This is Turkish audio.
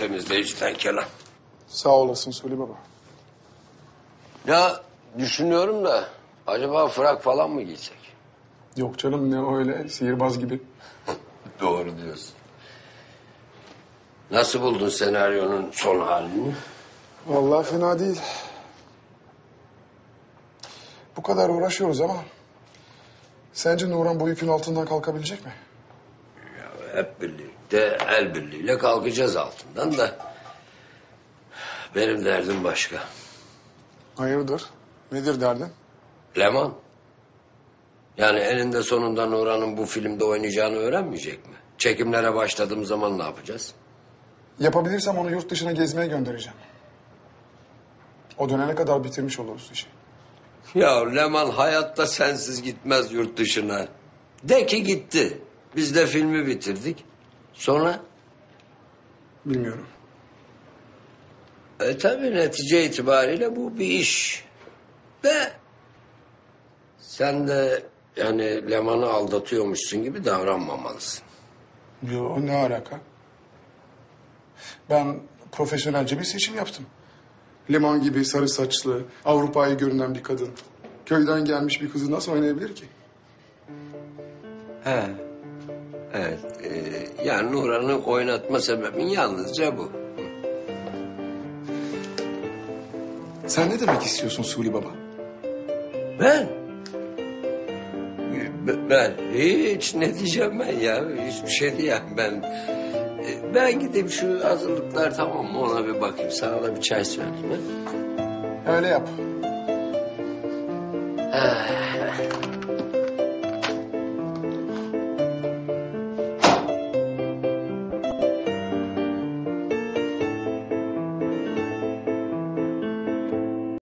temizleyiciden Kenan. Sağ olasın Suli Baba. Ya düşünüyorum da acaba frak falan mı giysek? Yok canım ne öyle sihirbaz gibi. Doğru diyorsun. Nasıl buldun senaryonun son halini? Vallahi fena değil. Bu kadar uğraşıyoruz ama... Sence Nuran bu yükün altından kalkabilecek mi? Hep birlikte el birliğiyle kalkacağız altından da. Benim derdim başka. Hayırdır? Nedir derdin? Leman. Yani eninde sonunda Nuran'ın bu filmde oynayacağını öğrenmeyecek mi? Çekimlere başladığım zaman ne yapacağız? Yapabilirsem onu yurt dışına gezmeye göndereceğim. O dönene kadar bitirmiş oluruz işi. Ya Leman hayatta sensiz gitmez yurt dışına. De ki gitti. Biz de filmi bitirdik. Sonra? Bilmiyorum. E tabii netice itibariyle bu bir iş. De sen de yani Leman'ı aldatıyormuşsun gibi davranmamalısın. Yo ne alaka? Ben profesyonelce bir seçim yaptım. Leman gibi sarı saçlı, Avrupa'yı görünen bir kadın. Köyden gelmiş bir kızı nasıl oynayabilir ki? He. Evet. e, yani Nuran'ı oynatma sebebin yalnızca bu. Sen ne demek istiyorsun Suli Baba? Ben? B- Ben hiç ne diyeceğim ben ya hiçbir şey diyemem ben. E, Ben gidip şu hazırlıklar tamam mı ona bir bakayım sana da bir çay söyleyeyim. ha? Öyle yap. Ah.